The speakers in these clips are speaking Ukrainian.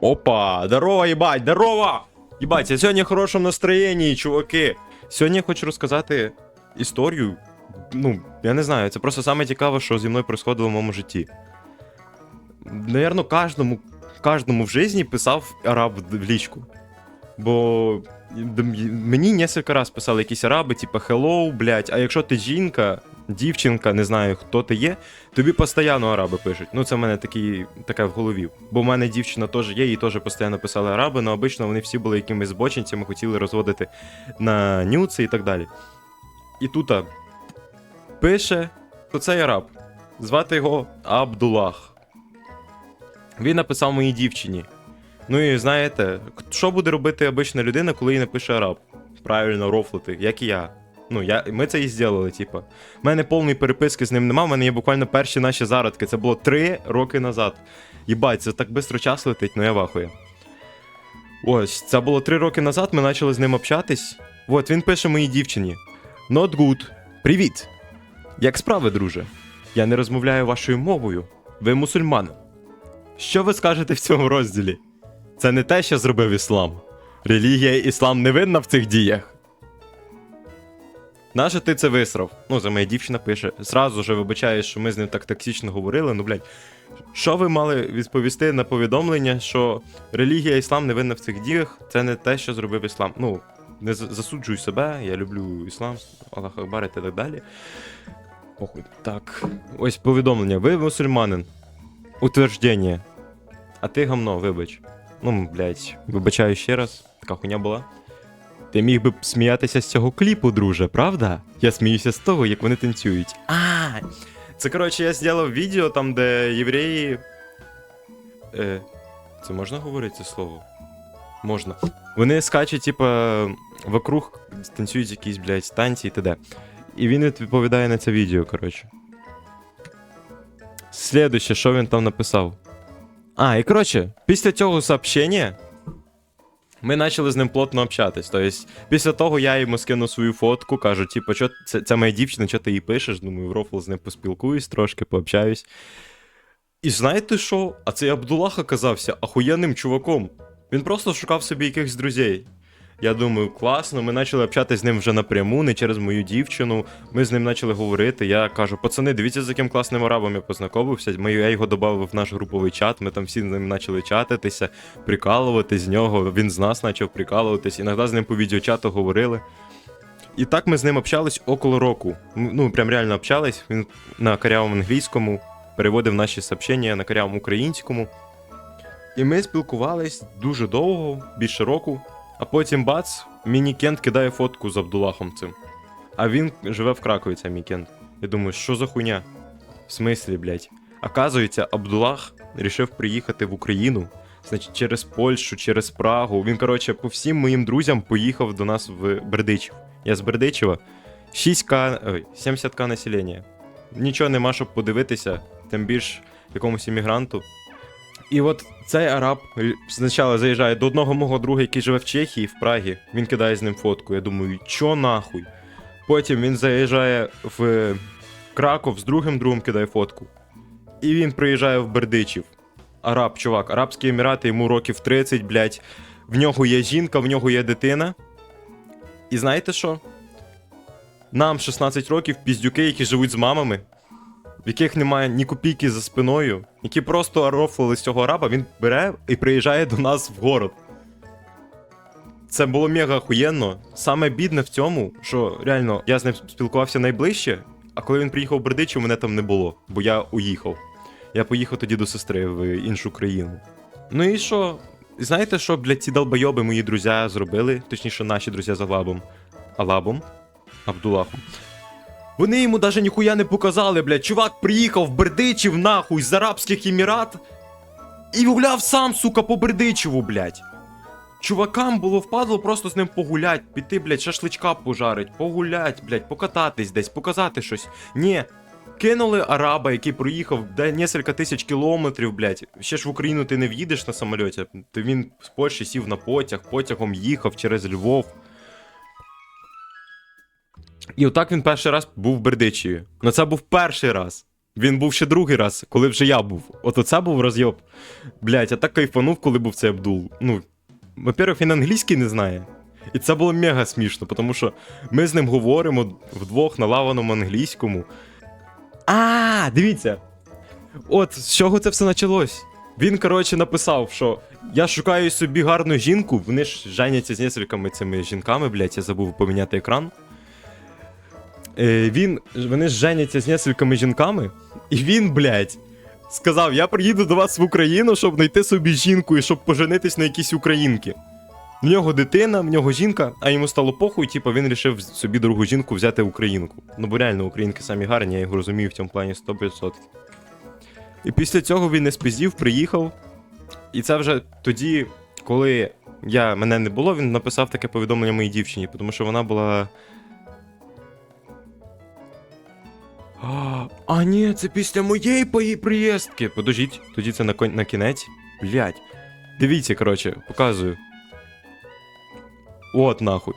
Опа, здорово, їбать, здорово! Їбать, я сьогодні в хорошому настроєнні, чуваки. Сьогодні я хочу розказати історію. Ну, я не знаю, це просто саме цікаве, що зі мною происходило в моєму житті. Наверно, кожному, кожному в житті писав араб в лічку. Бо мені несколько раз писали якісь араби, типу hello, блядь, а якщо ти жінка, дівчинка, не знаю, хто ти є, тобі постійно араби пишуть. Ну, це в мене такі, таке в голові. Бо в мене дівчина теж є, їй теж постійно писали араби, але обично вони всі були якимись збочинцями, хотіли розводити на нюци і так далі. І тут пише, то цей араб. Звати його Абдулах. Він написав моїй дівчині. Ну і знаєте, що буде робити обична людина, коли їй напише араб? Правильно, рофлити, як і я. Ну, я, ми це і зробили, типу. У мене повної переписки з ним нема, в мене є буквально перші наші зародки. Це було три роки назад. Їбать, це так швидко час летить, ну я вахую. Ось, це було три роки назад, ми почали з ним общатись. От, він пише моїй дівчині: Not good. Привіт. Як справи, друже? Я не розмовляю вашою мовою. Ви мусульман. Що ви скажете в цьому розділі? Це не те, що зробив іслам. Релігія іслам не винна в цих діях. Наше ти це висрав? Ну, за моя дівчина пише. Зразу же вибачаю, що ми з ним так токсично говорили. Ну, блядь, що ви мали відповісти на повідомлення, що релігія іслам не винна в цих діях, це не те, що зробив іслам. Ну, не за- засуджуй себе, я люблю іслам, Аллах Акбар і так далі. Похуй. Так. Ось повідомлення. Ви мусульманин. Утверждення. А ти гамно, вибач. Ну, блядь, вибачаю ще раз, така хуйня була. Ти міг би сміятися з цього кліпу, друже, правда? Я сміюся з того, як вони танцюють. А, це коротше, я зробив відео там, де євреї. Е, це можна говорити це слово? Можна. Вони скачуть, типа, вокруг танцюють якісь, блядь, танці і т.д. І він відповідає на це відео, коротше. Слідуще, що він там написав. А, і коротше, після цього сообщення ми почали з ним плотно общатись. Тобто, після того я йому скину свою фотку, кажу, типу, що це, це моя дівчина, що ти їй пишеш? Думаю, в рофл з ним поспілкуюсь, трошки пообщаюсь. І знаєте що? А цей Абдулах оказався ахуєнним чуваком. Він просто шукав собі якихось друзей. Я думаю, класно, ми почали общатися з ним вже напряму, не через мою дівчину. Ми з ним почали говорити. Я кажу, пацани, дивіться, з яким класним арабом я познайомився. Я його додав в наш груповий чат, ми там всі з ним почали чатитися, прикалувати з нього. Він з нас почав прикалуватись. Іноді з ним по відеочату говорили. І так ми з ним общались около року. Ну, прям реально общались. Він на карявому англійському переводив наші сообщення на карявому українському. І ми спілкувались дуже довго, більше року. А потім бац, мені Кент кидає фотку з Абдулахом цим. А він живе в Кракові, цей мій Кент. Я думаю, що за хуйня? В смислі, блядь? Оказується, Абдулах рішив приїхати в Україну. Значить, через Польщу, через Прагу. Він, коротше, по всім моїм друзям поїхав до нас в Бердичів. Я з Бердичева. 6К, ой, 70к населення. Нічого нема, щоб подивитися, тим більш якомусь іммігранту. І от цей араб спочатку заїжджає до одного мого друга, який живе в Чехії, в Прагі. Він кидає з ним фотку. Я думаю, чо нахуй? Потім він заїжджає в Краков з другим другом кидає фотку. І він приїжджає в Бердичів. Араб, чувак, Арабські Емірати, йому років 30, блядь. В нього є жінка, в нього є дитина. І знаєте що? Нам 16 років піздюки, які живуть з мамами, в яких немає ні копійки за спиною, які просто рофлили з цього араба, він бере і приїжджає до нас в город. Це було мега охуєнно. Саме бідне в цьому, що реально я з ним спілкувався найближче, а коли він приїхав в Бердичів, мене там не було, бо я уїхав. Я поїхав тоді до сестри в іншу країну. Ну і що? Знаєте, що, блядь, ці долбойоби мої друзі зробили? Точніше, наші друзі з Алабом. Алабом? Абдулахом. Вони йому даже ніхуя не показали, блядь. Чувак приїхав в Бердичів нахуй з Арабських Емірат і гуляв сам, сука, по Бердичеву, блядь. Чувакам було впадло просто з ним погулять, піти, блядь, шашличка пожарить, погулять, блядь, покататись десь, показати щось. Ні. Кинули араба, який проїхав де кілька тисяч кілометрів, блядь. Ще ж в Україну ти не в'їдеш на самольоті. То він з Польщі сів на потяг, потягом їхав через Львов. І отак він перший раз був в Бердичеві. Ну це був перший раз. Він був ще другий раз, коли вже я був. От оце був розйоб. Блять, я так кайфанув, коли був цей Абдул. Ну, во-первых, він англійський не знає. І це було мега смішно, тому що ми з ним говоримо вдвох на лаваному англійському. А, дивіться. От з чого це все почалось. Він, коротше, написав, що я шукаю собі гарну жінку, вони ж женяться з несколькими цими жінками, блядь, я забув поміняти екран. Е, він, вони женяться з несколькими жінками, і він, блядь, сказав: Я приїду до вас в Україну, щоб знайти собі жінку і щоб поженитись на якійсь українки. В нього дитина, в нього жінка, а йому стало похуй, типу, він вирішив собі другу жінку взяти українку. Ну, бо реально українки самі гарні, я його розумію в цьому плані 100%. І після цього він не спіздів, приїхав. І це вже тоді, коли я, мене не було, він написав таке повідомлення моїй дівчині, тому що вона була. А, ні, це після моєї пої- приїздки. Подождіть, тоді це на, кон- на кінець. Блять. Дивіться, коротше, показую. От нахуй.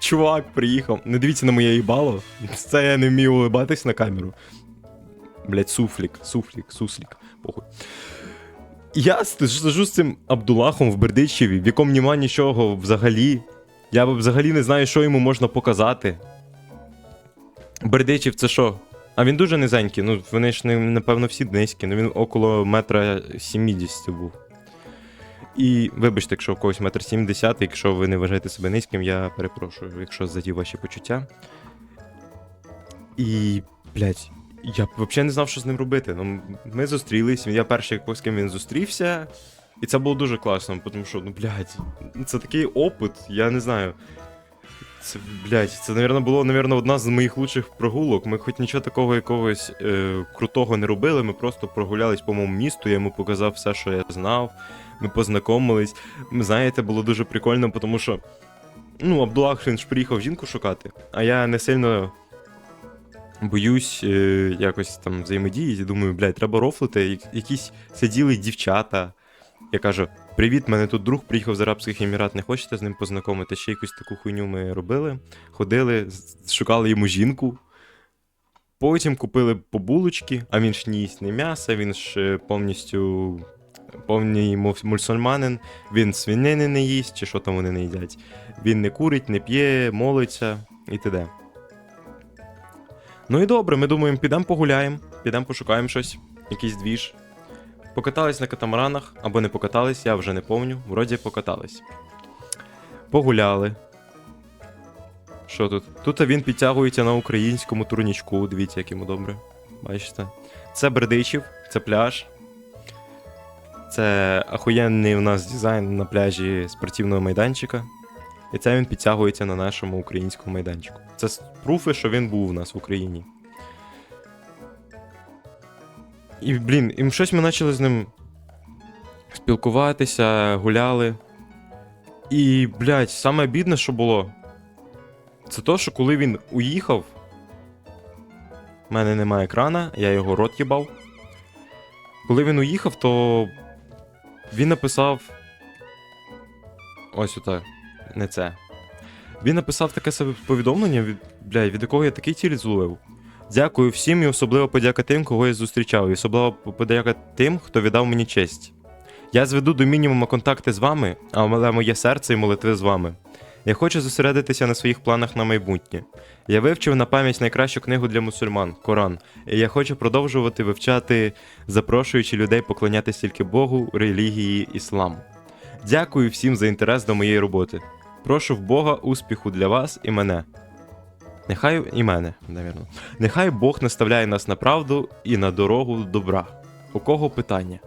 Чувак приїхав. Не дивіться на моє їбало. Це я не вмію улибатись на камеру. Блять, суфлік, суфлік, суслік. Похуй. Я сижу з цим Абдулахом в Бердичеві, в якому нема нічого взагалі. Я взагалі не знаю, що йому можна показати. Бердичів це що? А він дуже низенький, ну вони ж напевно всі низькі, ну він около метра 70 був. І вибачте, якщо у когось метр 70, якщо ви не вважаєте себе низьким, я перепрошую, якщо задів ваші почуття. І, блядь, я взагалі не знав, що з ним робити. Ну, ми зустрілись, я перший, з ким він зустрівся, і це було дуже класно, тому що, ну, блядь, це такий опит, я не знаю. Це, блядь, це, напевно, було, напевно, одна з моїх лучших прогулок. Ми хоч нічого такого якогось е, крутого не робили, ми просто прогулялись по моєму місту, я йому показав все, що я знав. Ми познайомились. Знаєте, було дуже прикольно, тому що. Ну, Абдулах він ж приїхав жінку шукати, а я не сильно боюсь е, якось там взаємодії. Думаю, блядь, треба рофлити. Якісь сиділи дівчата. Я кажу: Привіт, мене тут друг приїхав з Арабських Емірат, не хочете з ним познайомити? Ще якусь таку хуйню ми робили. Ходили, шукали йому жінку. Потім купили по булочки, а він ж не їсть не м'ясо, він ж е, повністю повний мусульманин, він свинини не їсть, чи що там вони не їдять. Він не курить, не п'є, молиться і т.д. Ну і добре, ми думаємо, підемо погуляємо, підемо пошукаємо щось, якийсь двіж. Покатались на катамаранах або не покатались, я вже не помню. Вроді покатались. Погуляли. Що тут? Тут він підтягується на українському турнічку. Дивіться, як йому добре. Бачите? Це Бердичів, це пляж. Це ахуєнний у нас дизайн на пляжі спортивного майданчика. І це він підтягується на нашому українському майданчику. Це пруфи, що він був у нас в Україні. І, блін, і щось ми почали з ним спілкуватися, гуляли. І, блядь, саме бідне, що було, це то, що коли він уїхав, в мене немає екрана, я його рот їбав. Коли він уїхав, то він написав. Ось оте, не це. Він написав таке себе повідомлення, від, блядь, від якого я такий тіль зловив. Дякую всім і особливо подяка тим, кого я зустрічав, і особливо подяка тим, хто віддав мені честь. Я зведу до мінімуму контакти з вами, але моє серце і молитви з вами. Я хочу зосередитися на своїх планах на майбутнє. Я вивчив на пам'ять найкращу книгу для мусульман Коран, і я хочу продовжувати вивчати, запрошуючи людей поклонятися тільки Богу, релігії іслам. Дякую всім за інтерес до моєї роботи. Прошу в Бога успіху для вас і мене. Нехай і мене, навірно. Нехай Бог наставляє нас на правду і на дорогу добра. У кого питання?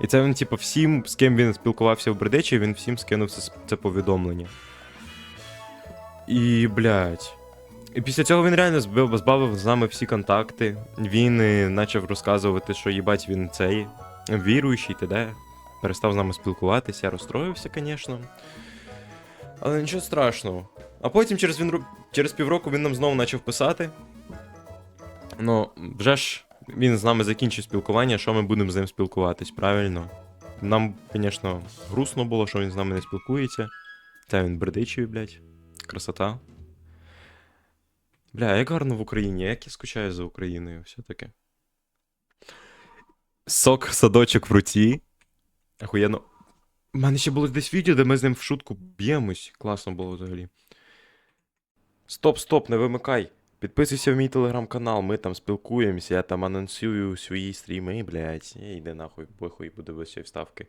І це він, типу, всім, з ким він спілкувався в Бердичі, він всім скинув це, це повідомлення. І, блядь. І після цього він реально збив, збавив з нами всі контакти. Він е, почав розказувати, що їбать він цей віруючий, т.д. Перестав з нами спілкуватися, розстроївся, звісно. Але нічого страшного. А потім через, він, через півроку він нам знову почав писати. Ну, вже ж він з нами закінчив спілкування, що ми будемо з ним спілкуватись, правильно? Нам, звісно, грустно було, що він з нами не спілкується. Та він бердичий, блядь. Красота. Бля, як гарно в Україні, як я скучаю за Україною, все-таки. Сок, садочок в руці. Ахуєнно. У мене ще було десь відео, де ми з ним в шутку б'ємось. Класно було взагалі. Стоп, стоп, не вимикай. Підписуйся в мій телеграм-канал, ми там спілкуємося, я там анонсую свої стріми, блядь. І йди нахуй, похуй, буде цієї вставки.